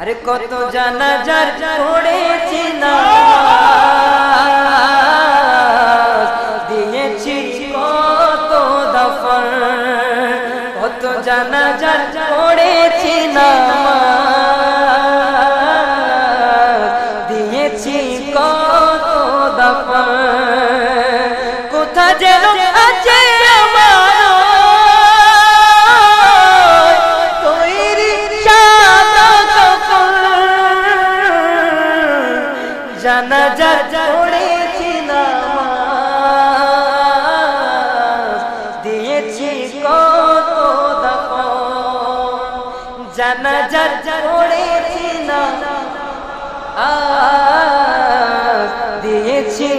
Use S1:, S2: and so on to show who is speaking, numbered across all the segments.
S1: আরে কত জানাজার পড়েছি কত জানাজার পড়েছি না দিয়েছি কত দফন কোথা যেন আছে জানাজা পড়েছি নামাজ। দিয়েছি কত জানাজা পড়েছি না। দিয়েছি।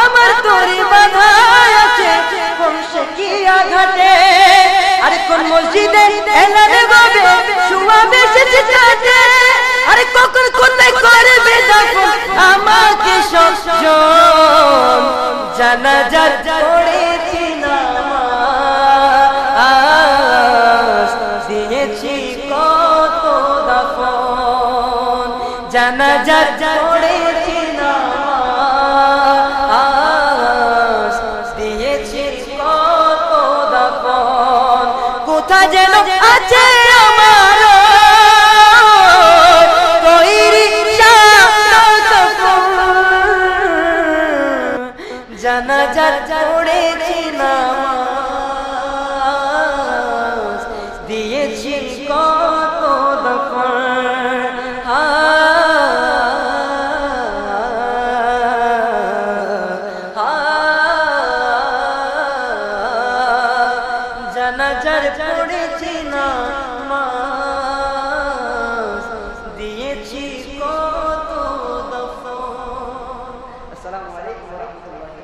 S1: আমার তোরে বাধা আছে বংশে কি আঘাতে? আরে কোন মসজিদে এলানে বাবে শুয়া বেশি কাটে আরে কখন কোথায় করবে দেখো আমাকে সবজন জানাজার জানাজার পড়েছি নামাজ দিয়েছি কোথা যেন আছে আমার তৈরি জানাজার পড়েছি নামাজ জানাজার পড়েছি না মা দিয়েছি কত দফা। আসসালামু আলাইকুম ওয়া রাহমাতুল্লাহি